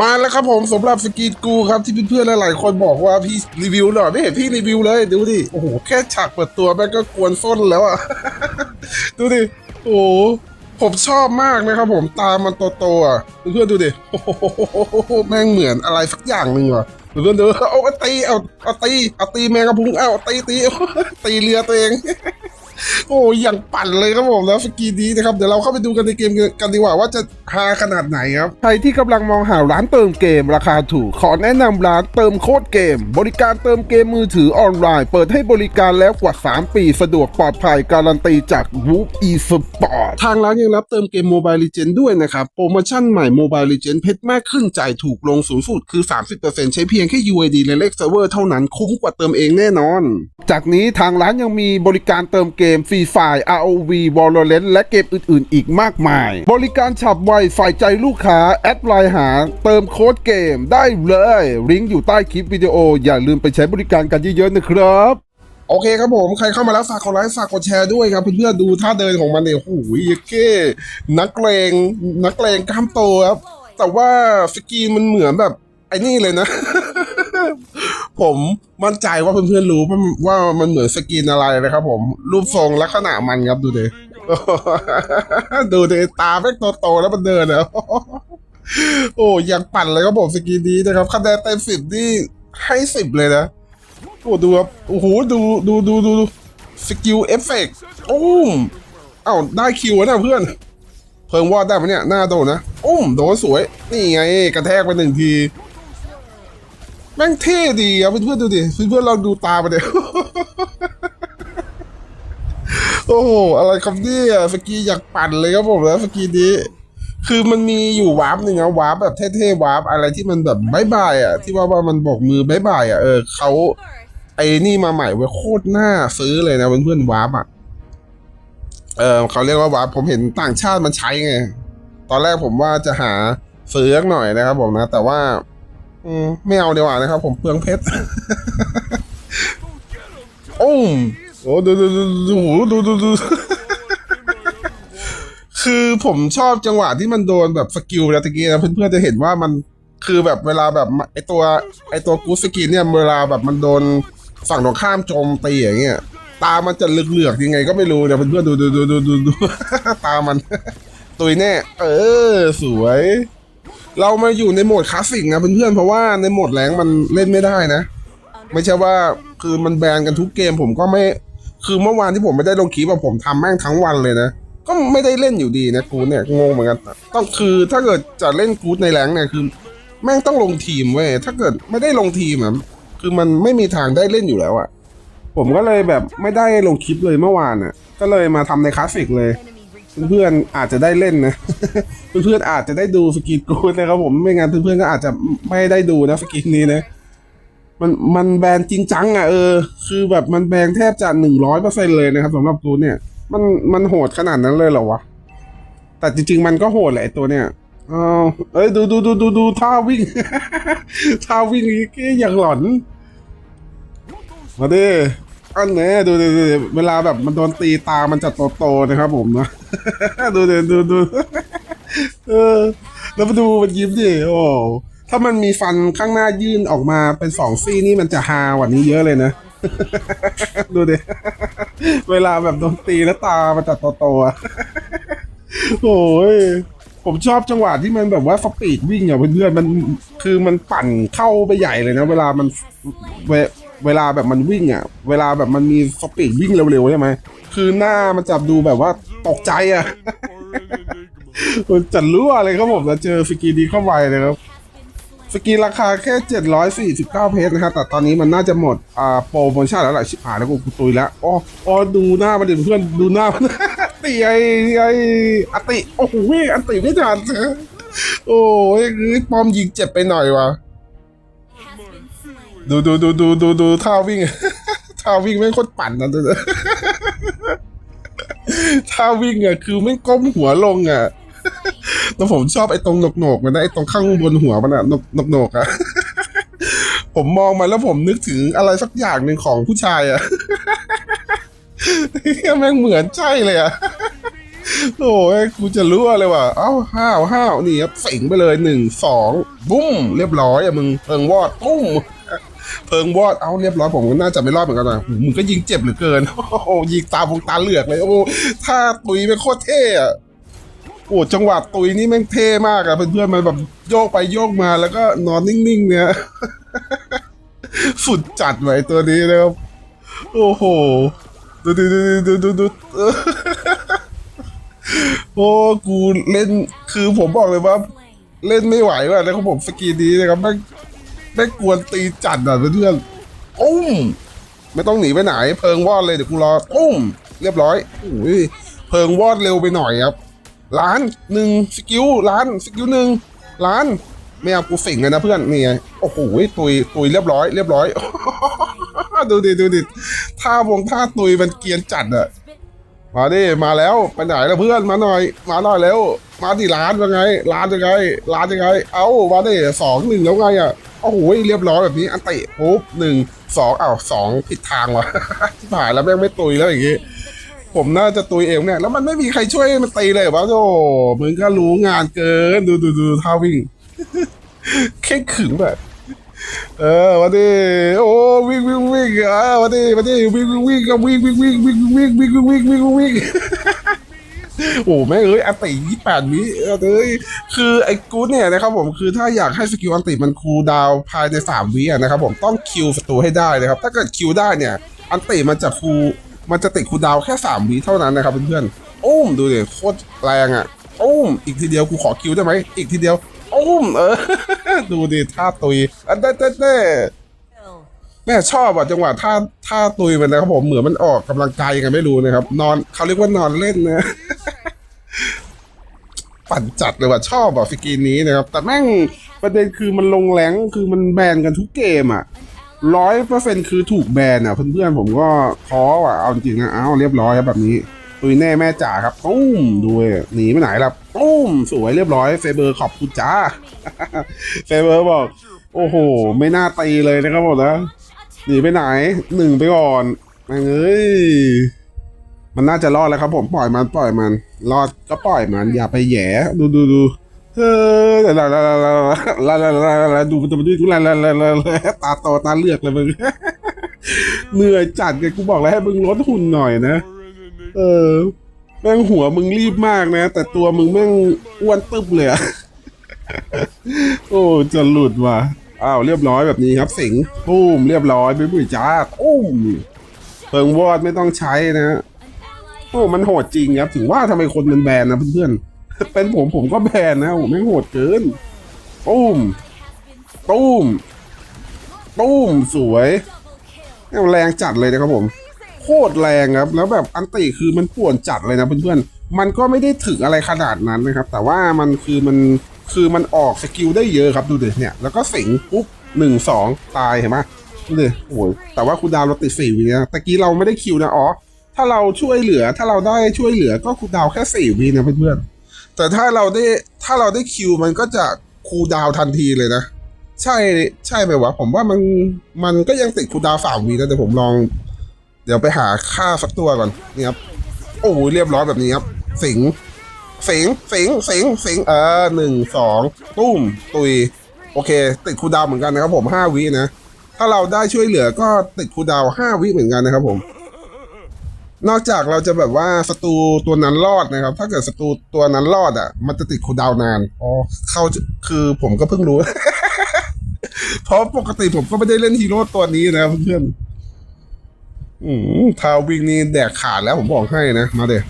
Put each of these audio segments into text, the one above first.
มาแล้วครับผมสำหรับสกีกูครับที่เพื่อนๆหลายๆคนบอกว่าพี่รีวิวหน่อยไม่เห็นพี่รีวิวเลยดูดิโอ้โหแค่ฉากเปิดตัวแม่งก็กวนส้นแล้วอะดูดิโอ้ผมชอบมากนะครับผมตามันโตๆอะเพื่อนๆดูดิโอ้โหแม่งเหมือนอะไรสักอย่างหนึ่งอะเพื่อนๆดูเอาตีเอาเอาตีเอาตีแมงกระพุนเอาตีตีตีเรือตัวเอง โอ้ยอย่างปั่นเลยครับผมแล้วสกีนี้นะครับเดี๋ยวเราเข้าไปดูกันในเกมกันดีกว่าว่าจะฮาขนาดไหนครับใครที่กำลังมองหาร้านเติมเกมราคาถูก ขอแนะนำร้านเติมโคตรเกม บริการเติมเกมมือถือออนไลน์ เปิดให้บริการแล้วกว่า 3 ปีสะดวกปลอดภัยการันตีจาก w o o p eSport ทางร้านยังรับเติมเกม Mobile Legends ด้วยนะครับ โปรโมชั่นใหม่ Mobile Legends เพชรมากขึ้นจ่ายถูกลงสูงสุดคือ 30%ใช้เพียงแค่ UID และเลขเซิร์ฟเวอร์เท่านั้นคุ้มกว่าเติมเองแน่นอน จากนี้ทางร้านยังมีบริการเติมเกมมฟรีไฟ ROV Valorant และเกมอื่นๆ อีกมากมาย บริการฉับไวฝ่ายใจลูกค้า แอดไลน์หา เติมโค้ดเกมได้เลยลิงก์อยู่ใต้คลิปวิดีโอ อย่าลืมไปใช้บริการกันเยอะๆนะครับโอเคครับผม ใครเข้ามาแล้วฝากกดไลค์ฝากกดแชร์ด้วยครับเพื่อนๆดูท่าเดินของมันเนี่ยโอ้โหเยเก้นักเลงนักเลงกล้ามโตครับแต่ว่าสกีมันเหมือนแบบไอ้นี่เลยนะ ผมมั่นใจว่าเพื่อนๆรู้ว่ามันเหมือนสกรีนอะไรนะครับผม รูปทรงลักษณะมันครับดูดิดูดิตาแม่งโตๆแล้วมันเดินอะโอ้ยังปั่นเลยครับผมสกรีนนี้นะครับคะแนนเต็มสิบนี่ให้สิบเลยนะโอ้ดูครับโอ้โหดูดูดูดูสกิลเอฟเฟกต์อุ้มเอ้าได้คิวแล้วนะเพื่อน เพิ่งวอดได้ไหมเนี่ยหน้าโดนนะอุ้มโดนสวย นี่ไงกระแทกไปหนึ่งที แม่งเท่ดีครับเพื่อนๆดูดิเพื่อนๆลองดูตาไปเดี๋ยวโอ้โหอะไรครับเนี่ยสกีอยากปั่นเลยครับผมแล้วสกีนี้ คือมันมีอยู่วาร์ปหนึ่งอะวาร์ปแบบเท่ๆวาร์ปอะไรที่มันแบบบายบายอะที่ว่าว่ามันบอกมือบายบายอะเออเขาไอ้นี่มาใหม่เว้ยโคตรน่าซื้อเลยนะเพื่อนๆวาร์ปอะเออเขาเรียกว่าวาร์ปผมเห็นต่างชาติมันใช้ไง ตอนแรกผมว่าจะหาซื้อหน่อยนะครับผมนะ แต่ว่า อืมไม่เอาดีกว่านะครับ ผมเปลืองเพชร โอ้มโอ้ดูดูดูดูดูดูดูคือผมชอบจังหวะที่มันโดนแบบสกิลแล้วตะกี้นะเพื่อนๆจะเห็นว่ามันคือแบบเวลาแบบไอตัวไอตัวกูสกินเนี่ยเวลาแบบมันโดนฝั่งตรงข้ามโจมตีอย่างเงี้ยตามันจะเหลือกๆยังไงก็ไม่รู้เนี่ยเพื่อนๆดูดูดูดูดูดูตามัน ตุยแน่ เออ สวย เรามาอยู่ในโหมดคลาสสิกนะเพื่อนๆเพราะว่าในโหมดแรงมันเล่นไม่ได้นะ ไม่ใช่ว่าคือมันแบนกันทุกเกมผมก็ไม่ คือเมื่อวานที่ผมไม่ได้ลงคลิปอะผมทำแม่งทั้งวันเลยนะก็ไม่ได้เล่นอยู่ดีนะกูเนี่ยงงเหมือนกันต้องคือถ้าเกิดจะเล่นกูดในแรงเนี่ยคือ แม่งต้องลงทีมเว้ยถ้าเกิดไม่ได้ลงทีมอะคือมันไม่มีทางได้เล่นอยู่แล้วอะผมก็เลยแบบไม่ได้ลงคลิปเลยเมื่อวานอะก็เลยมาทำในคลาสสิกเลย เพื่อนๆอาจจะได้เล่นนะ เพื่อนๆอาจจะได้ดูสกินกูดนะครับผมไม่งั้นเพื่อนๆก็อาจจะไม่ได้ดูนะสกินนี้นะมันมันแบนจริงจังอะเออ คือแบบมันแบนแทบจะหนึ่งร้อยเปอร์เซ็นเลยนะครับสำหรับกูเนี่ย มันมันโหดขนาดนั้นเลยเหรอวะ แต่จริง ๆ มันก็โหดแหละตัวเนี่ยอ้าเอ้ยดูดูดูดูดูท่าวิ่งท่าวิ่งนี่ก็อย่างหลอน มาดิ อันเนี้ยดูดูดูเวลาแบบมันโดนตีตามันจะโตๆนะครับผมนะดูดูดูดูเออ แล้วมาดูมันยิ้มดิโอ้ถ้ามันมีฟันข้างหน้ายื่นออกมาเป็นสองซี่นี่มันจะฮากว่านี้เยอะเลยนะ ดูดิ เวลาแบบโดนตีแล้วตามันจะโตๆอะโอ้ยผมชอบจังหวะที่มันแบบว่าสปีดวิ่งอะเพื่อนๆมันคือมันปั่นเข้าไปใหญ่เลยนะ เวลามัน เวลาแบบมันวิ่งอะ เวลาแบบมันมีสปีดวิ่งเร็วๆใช่ไหม คือหน้ามันจะดูแบบว่าตกใจอะ มันจัดรั่วเลยครับผมแล้วเจอสกีดีเข้าไปเลยครับ สกีราคาแค่ 749 เพชรนะครับ แต่ตอนนี้มันน่าจะหมดอ่าโปรโมชั่นแล้วแหละชิบหายแล้วกูตุยแล้วอ๋ออ๋อดูหน้ามันดิเพื่อนดูหน้ามันตีไอ้ไอ้อติ โอ้โหอันติไม่ทันโอ้ยคือปอมยิงเจ็บไปหน่อยว่ะ ดูดูดูดูดูดูท่าวิ่งท่าวิ่งไม่งโคตรปั่นนะดูท่าวิ่งอะคือไม่งก้มหัวลงอะแล้วผมชอบไอ้ตรงหนกๆมันนะไอ้ตรงข้างบนหัวมันอะหนกหนกๆอะผมมองมาแล้วผมนึกถึงอะไรสักอย่างหนึ่งของผู้ชายอะแม่งเหมือนใช่เลยอะโอ้ยกูจะรู้เลยว่ะ เอ้าห้าวห้าวนี่ครับสิงไปเลยหนึ่งสองบุ้ม เรียบร้อยอะมึงเพิงวอดปุ้ม เพิงวอดเอาเรียบร้อยผมก็น่าจะไม่รอดเหมือนกันนะมึงก็ยิงเจ็บเหลือเกินโอ้โหยิงตาพงตาเหลือกเลย โอ้โหถ้าตุยเป็นโคตรเท่อะโอ้จังหวะตุยนี่แม่งเท่มากอะเพื่อนๆมันแบบโยกไปโยกมาแล้วก็นอนนิ่งๆ เนี่ยสุดจัดไว้ตัวนี้นะครับโอ้โหดูดูดูดูดูดูโอ้กูเล่นคือผมบอกเลยว่า เล่นไม่ไหวว่ะนะครับผมสกีนี้นะครับแม่ง แม่กวนตีจัดอะเพื่อนๆอุ้มไม่ต้องหนีไปไหน เพิงวอดเลยเดี๋ยวกูรออุ้มเรียบร้อยโอ้ยเพิงวอดเร็วไปหน่อยครับล้านหนึ่งสกิลล้านสกิลหนึ่งล้านไม่เอากูสิงเลยนะเพื่อนนี่ไงโอ้โหตุยตุยเรียบร้อยเรียบร้อยดูดิดูดิท่าวงท่าตุยมันเกียนจัดอะมาดิมาแล้วไปไหนแล้วเพื่อนมาหน่อย มาหน่อยแล้ว มาที่ร้านยังไงร้านยังไงร้านยังไง เอามาดิสองหนึ่งแล้วไงอะ อ้โหเรียบร้อยแบบนี้อันเตะปุ๊บหนึ่งสองอ้าวสองผิดทางวะผ่านแล้วแม่งไม่ตุยแล้วอย่างงี้ผมน่าจะตุยเองเนี่ยแล้วมันไม่มีใครช่วยมันตีเลยเหรอวะโอ้มึงก็รู้งานเกินดูดูดูท่าวิ่งเข่งขึงแบบเออวันนี้โอ้วิ่งวิ่งวิ่งอะวันนี้วันนี้วิ่งวิ่งวิ่งวิ่งวิ่งวิ่งวิ่งวิ่งวิ่งวิ่งวิ่งวิ่งวิ่ง โอ้แม่เอ้ยอันติยี่แปดวิเอ้ยคือไอ้กู๊ดเนี่ยนะครับผมคือถ้าอยากให้สกิลอันติมันคูลดาวภายในสามวิอะนะครับผมต้องคิวศัตรูให้ได้นะครับ ถ้าเกิดคิวได้เนี่ย อันติมันจะคูมันจะติดคูลดาวแค่สามวิเท่านั้นนะครับเพื่อนๆอุ้มดูดิโคตรแรงอะอุ้มอีกทีเดียวกูขอคิวได้ไหมอีกทีเดียวอุ้มเออดูดิท่าตุยอันเต้เต้เต้แม่ชอบอะจังหวะท่าท่าตุยมันนะครับผมเหมือนมันออกกำลังกายยังไงไม่รู้นะครับ นอนเขาเรียกว่านอนเล่นนะ ปั่นจัดเลยว่ะชอบอะฟิกีนี้นะครับ แต่แม่งประเด็นคือมันลงแรงคือมันแบนกันทุกเกมอะร้อยเปอร์เซ็นคือถูกแบนอะเพื่อนๆผมก็ท้อว่ะเอาจริงๆนะเอาเรียบร้อยครับแบบนี้ตุยแน่แม่จ๋าครับตุ้มดูเลยหนีไปไหนล่ะตุ้มสวยเรียบร้อยเฟเบอร์ขอบคุณจ้าเฟเบอร์บอก โอ้โห ไม่น่าตีเลยนะครับผมนะหนีไปไหนหนึ่งไปก่อนแม่งเอ้ย มันน่าจะรอดแล้วครับผมปล่อยมันปล่อยมัน รอดก็ปล่อยมัน อย่าไปแย่ดูดูดูเฮ้ยลาลาลาลาลาลาลาลาดูดูดูดูลาลาลาลาตาโตตาเลือกเลยมึงเหนื่อยจัดไงกูบอกแล้วให้มึงลดหุ่นหน่อยนะ เออแม่งหัวมึงรีบมากนะ แต่ตัวมึงแม่งอ้วนตึบเลยอะโอ้จะหลุดว่ะอ้าวเรียบร้อยแบบนี้ครับ สิงปุ้มเรียบร้อยไปบุ๋ยจ้าปุ้มเพิงวอดไม่ต้องใช้นะ อ้มันโหดจริงครับ ถึงว่าทำไมคนมันแบนนะเพื่อนๆ เป็นผมผมก็แบนนะผมไม่โหดเกินปุ้มปุ้มปุ้มสวยแรงจัดเลยนะครับผม โคตรแรงครับ แล้วแบบอันติคือมันป่วนจัดเลยนะเพื่อนๆ มันก็ไม่ได้ถึงอะไรขนาดนั้นนะครับ แต่ว่ามันคือมันคือมันออกสกิลได้เยอะครับดูดิเนี่ย แล้วก็สิงปุ๊บหนึ่งสองตายเห็นไหมดูดิโอ้ยแต่ว่าคูลดาวเราติดสี่วินะตะกี้เราไม่ได้คิวนะอ๋อ ถ้าเราช่วยเหลือ ถ้าเราได้ช่วยเหลือก็คูลดาวแค่สี่วินะเพื่อนๆแต่ถ้าเราได้ถ้าเราได้คิวมันก็จะคูลดาวทันทีเลยนะ ใช่ใช่ไหมวะผมว่ามันมันก็ยังติดคูลดาวสามวินะแต่ผมลอง เดี๋ยวไปหาค่าสักตัวก่อนนี่ครับโอ้ยเรียบร้อยแบบนี้ครับสิงสิงสิงสิงสิงเออหนึ่งสองตุ้มตุยโอเค ติดคูดาวเหมือนกันนะครับผมห้าวินะ ถ้าเราได้ช่วยเหลือก็ติดคูดาวห้าวิเหมือนกันนะครับผม นอกจากเราจะแบบว่าศัตรูตัวนั้นรอดนะครับ ถ้าเกิดศัตรูตัวนั้นรอดอะ มันจะติดคูดาวนาน อ๋อ เข้าคือผมก็เพิ่งรู้ เพราะปกติผมก็ไม่ได้เล่นฮีโร่ตัวนี้นะเพื่อนอืมทาวิ่งนี่แดกขาดแล้วผมบอกให้นะ มาเดี๋ย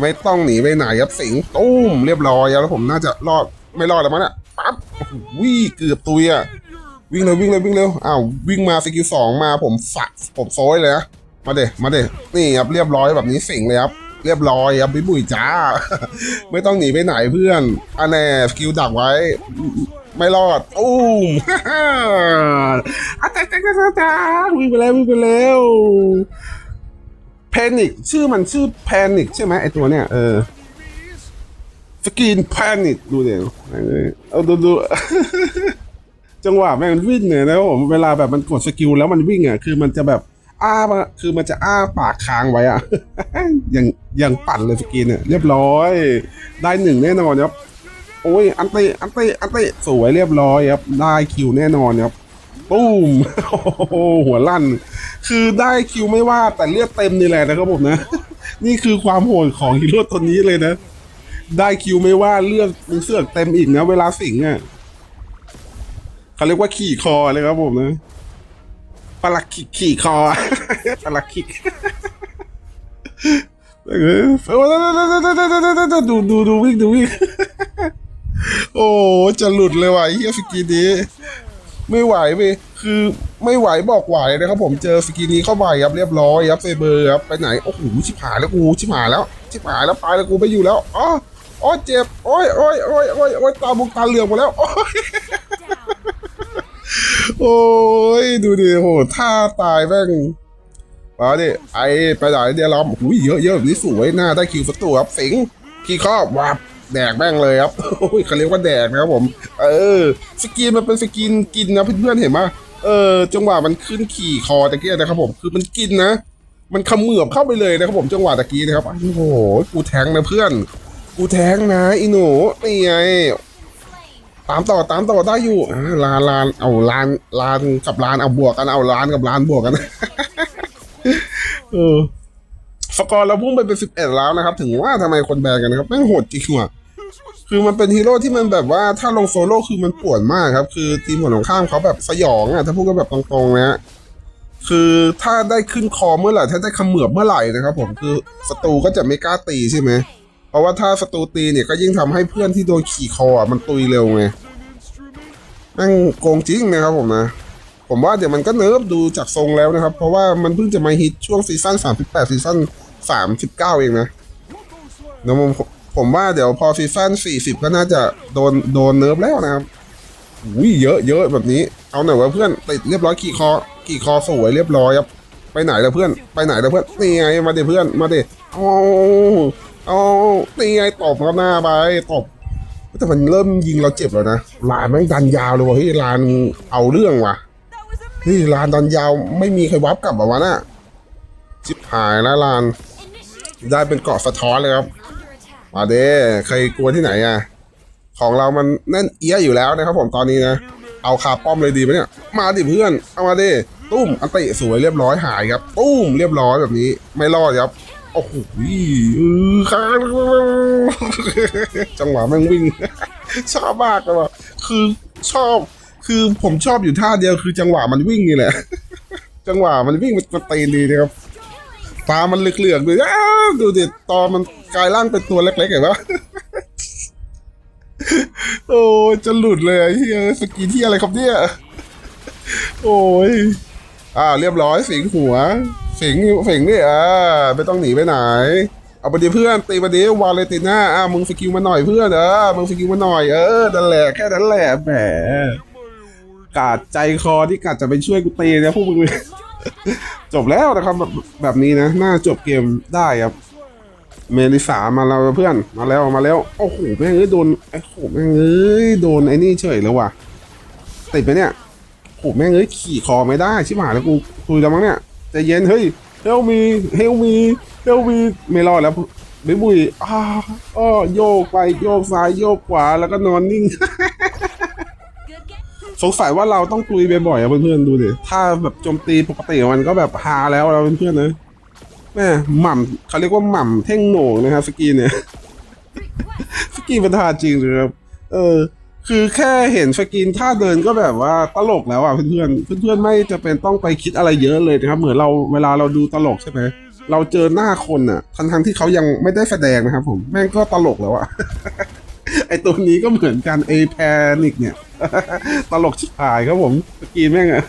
ไม่ต้องหนีไปไหนครับสิงตุ้มเรียบร้อยแล้วผมน่าจะรอดไม่รอดแล้วมั้งเนี่ยปั๊บวิ่งเกือบตุยอะวิ่งเร็ววิ่งเร็ววิ่งเร็วอ้าววิ่งมาสกิลสองมาผมฝักผมโซยเลยนะ มาเดมาเดนี่ครับเรียบร้อยแบบนี้สิงเลยครับเรียบร้อยครับบิ๊บุยจ้า ไม่ต้องหนีไปไหนเพื่อนอันแน่สกิลดักไว้ ไม่รอดอุ้มอาจารย์จ้าจ้าวิ่งไปแล้ววิ่งไปแล้วแพนิกชื่อมันชื่อแพนิกใช่ไหมไอตัวเนี้ยเออสกินแพนิกดูเดี๋ยวเอาดูดูจังหวะแม่งวิ่งเนี่ยนะผมเวลาแบบมันกดสกิลแล้วมันวิ่งอะคือมันจะแบบ อ้ามาคือมันจะอ้าปากค้างไว้อะอยังอยังปั่นเลยสกินเนี่ยเรียบร้อย ได้หนึ่งแน่นอนครับโอ้ยอันเตะอันเตะอันเตะสวยเรียบร้อยครับได้คิวแน่นอนครับตุ้มโอ้โหหัวลั่น คือได้คิวไม่ว่าแต่เลือดเต็มนี่แหละนะครับผมนะ นี่คือความโหดของฮีโร่ตัวนี้เลยนะ ได้คิวไม่ว่าเลือดมันเสือกเต็มอีกนะ เวลาสิงอะเขาเรียกว่าขี่คอเลยครับผมนะ ปลักขิกขี่คอปลักขิกดูดูดูวิ่งดูวิ่งโอ้จะหลุดเลยว่ะเฮียสกีนี้ไม่ไหวเว้ยคือไม่ไหวบอกไหวนะครับผมเจอสกีนี้เข้าไปครับเรียบร้อยครับเซเบอร์ครับไปไหนโอ้โหชิบหายแล้วกูชิบหายแล้วชิบหายแล้วไปแล้วกูไม่อยู่แล้วอ๋ออ๋อเจ็บโอ้ยโอ้ยโอ้ยโอ้ยโอ้ยตาบุกตาเหลืองหมดแล้วโอ้ย โอ้ยดูดิโหท่าตายแม่งมาดิไอไปไหนเดี๋ยวเราอุ้ยเยอะเยอะแบบนี้สวยหน้าได้คิวสักตัวครับสิงขี้ครอบวับแดกแม่งเลยครับโอ้ยเขาเรียกว่าแดกนะครับผม เออ สกินมันเป็นสกินกินนะเพื่อนๆเห็นไหมเออจังหวะมันขึ้นขี่คอตะกียนะครับผมคือมันกินนะ มันเขมือบเข้าไปเลยนะครับผมจังหวะตะกี้นะครับโอ้โหกูแทงนะเพื่อน กูแทงนะอีหนูนี่ไง ตามต่อตามต่อได้อยู่อ่าลานลานเอาลานลานกับลานเอาบวกกันเอาลานกับลานบวกกันเออสกอร์เราพุ่งไปเป็นสิบเอ็ดแล้วนะครับ ถึงว่าทำไมคนแบนกันนะครับแม่งโหดจริงว่ะคือมันเป็นฮีโร่ที่มันแบบว่าถ้าลงโซโล่คือมันปวดมากครับ คือทีมหัวของข้ามเขาแบบสยองอะถ้าพูดกันแบบตรงๆนะฮะคือถ้าได้ขึ้นคอเมื่อไหร่ถ้าได้ขมือบเมื่อไหร่นะครับ ผมคือศัตรูก็จะไม่กล้าตีใช่ไหม เพราะว่าถ้าศัตรูตีเนี่ยก็ยิ่งทำให้เพื่อนที่โดนขี่คออะมันตุยเร็วไงแม่งโกงจริงนะครับผมนะ ผมว่าเดี๋ยวมันก็เนิร์ฟดูจากทรงแล้วนะครับ เพราะว่ามันเพิ่งจะมาฮิตช่วงซีซั่น38ซีซั่น39 เองนะเดี๋ยวผมผมว่าเดี๋ยวพอซีซั่น40 ก็น่าจะโดนโดนเนิร์ฟแล้วนะครับอุ้ยเยอะเยอะแบบนี้ เอาหน่อยวะเพื่อนติดเรียบร้อยขี่คอขี่คอสวยเรียบร้อยครับ ไปไหนแล้วเพื่อน ไปไหนแล้วเพื่อน นี่ไง มาเดี๋ยวเพื่อน มาเดี๋ยวเอา เอานี่ไงตบครับหน้าไปตบแต่มันเริ่มยิงเราเจ็บแล้วนะลานแม่งดันยาวเลยว่ะเฮ้ยลานเอาเรื่องว่ะเฮ้ยลานดันยาวไม่มีใครวับกลับแบบวะน่ะชิบหายแล้วลานได้เป็นเกาะสะท้อนเลยครับมาเด้เคยกลัวที่ไหนอะของเรามันแน่นเอี้ยอยู่แล้วนะครับผมตอนนี้นะ เอาคาป้อมเลยดีไหมเนี่ย มาดิเพื่อน เอามาดิตุ้มอันติสวยเรียบร้อยหายครับ ตุ้มเรียบร้อยแบบนี้ ไม่รอดครับ โอ้โหจังหวะแม่งวิ่ง ชอบมากเลยว่ะคือชอบ คือผมชอบอยู่ท่าเดียวคือจังหวะมันวิ่งนี่แหละ จังหวะมันวิ่งมันมันตีนดีนะครับตามันเหลือกๆดูอ้าวดูดิตอนมันกลายร่างเป็นตัวเล็กๆเห็นปะโอ้จะหลุดเลยเฮียสกีที่อะไรครับเนี่ย โอ้ยอ่าเรียบร้อยสิงหัว สิงสิงนี่อ่าไม่ต้องหนีไปไหน เอาไปดิเพื่อนตีไปดิวาเลติน่าอ่ามึงสกิลมาหน่อยเพื่อนเออมึงสกิลมาหน่อยเออนั่นแหละแค่นั้นแหละแหมกาดใจคอที่กาดจะไปช่วยกูตีนะพวกมึงจบแล้วนะครับแบบแบบนี้นะน่าจบเกมได้ครับเมลิสามาแล้วเพื่อนมาแล้วมาแล้วโอ้โหแม่งเอ้ยโดนไอ้โหแม่งเอ้ยโดนไอ้นี่เฉยเลยว่ะติดไปเนี่ยโหแม่งเอ้ยขี่คอไม่ได้ชิบหายแล้วกูคุยแล้วมั้งเนี่ย ใจเย็นเฮ้ยเฮลมีเฮลมีเฮลมีไม่รอดแล้วบุยบุยอ้าอ้อโยกไปโยกซ้ายโยกขวาแล้วก็นอนนิ่ง สงสัยว่าเราต้องตุยบ่อยๆอะเพื่อนๆดูดิถ้าแบบโจมตีปกติมันก็แบบฮาแล้วเราเพื่อนๆนะแม่หม่ำเขาเรียกว่าหม่ำเท่งโหน่งนะครับสกีเนี่ยสกีมันทาจริงเลยครับเออ คือแค่เห็นสกินท่าเดินก็แบบว่าตลกแล้วอะเพื่อนๆเพื่อนๆไม่จะเป็นต้องไปคิดอะไรเยอะเลยนะครับ เหมือนเราเวลาเราดูตลกใช่ไหมเราเจอหน้าคนอะทั้งทงที่เขายังไม่ได้แสดงนะครับผมแม่งก็ตลกแล้วอะไอตัวนี้ก็เหมือนกันไอแพนิกเนี่ยตลกชิบหายครับผมสกีนแม่งอะ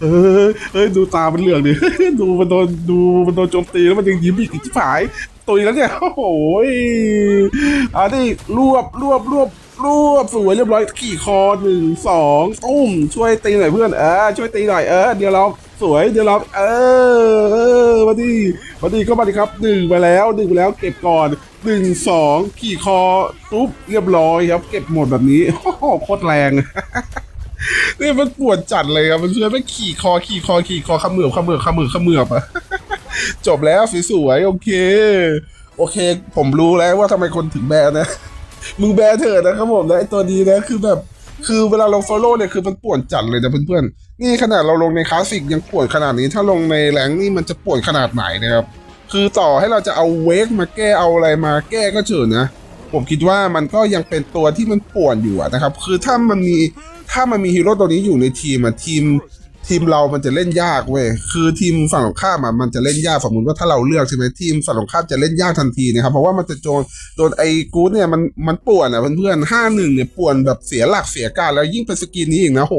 เออเอ้ยดูตามันเหลืองดิดูมันโดนดูมันโดนโจมตีแล้วมันยังยิ้มอีกชิบหายตุยแล้วเนี่ยโอ้โหอ่านี่รวบรวบรวบ รวบสวยเรียบร้อยขี่คอหนึ่งสองตุ้มช่วยตีหน่อยเพื่อนเออช่วยตีหน่อยเออเดี๋ยวเราสวยเดี๋ยวเราเออเออมาดีมาดีก็มาดีครับหนึ่งไปแล้วหนึ่งไปแล้วเก็บก่อนหนึ่งสองขี่คอตุ๊บเรียบร้อยครับ เก็บหมดแบบนี้โอ้โหโคตรแรงนี่มันปวดจัดเลยครับมันเพื่อนไม่ขี่คอขี่คอขี่คอขมือบขมือบขมือบขมือบอะจบแล้วสวยๆโอเค โอเค ผมรู้แล้วว่าทำไมคนถึงแบนนะ มึงแบเถอะนะครับผมนะไอตัวนี้นะคือแบบคือเวลาลงฟอลโล่เนี่ยคือมันป่วนจัดเลยนะเพื่อนๆ นี่ขนาดเราลงในคลาสสิกยังป่วนขนาดนี้ ถ้าลงในแรงนี่มันจะป่วนขนาดไหนนะครับ คือต่อให้เราจะเอาเวกมาแก้เอาอะไรมาแก้ก็เถอะนะ ผมคิดว่ามันก็ยังเป็นตัวที่มันป่วนอยู่นะครับ คือถ้ามันมีถ้ามันมีฮีโร่ตัวนี้อยู่ในทีมอะทีม ทีมเรามันจะเล่นยากเว้ยคือทีมฝั่งตรงข้ามอะมันจะเล่นยากสมมติว่าถ้าเราเลือกใช่ไหมทีมฝั่งตรงข้ามจะเล่นยากทันทีนะครับเพราะว่ามันจะโจนโดนไอ้กู๊ดเนี่ยมันมันป่วนอะเพื่อนๆห้าหนึ่งเนี่ยป่วนแบบเสียหลักเสียการแล้วยิ่งเป็นสกินนี้อีกนะโห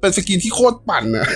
เป็นสกินที่โคตรปั่นอะ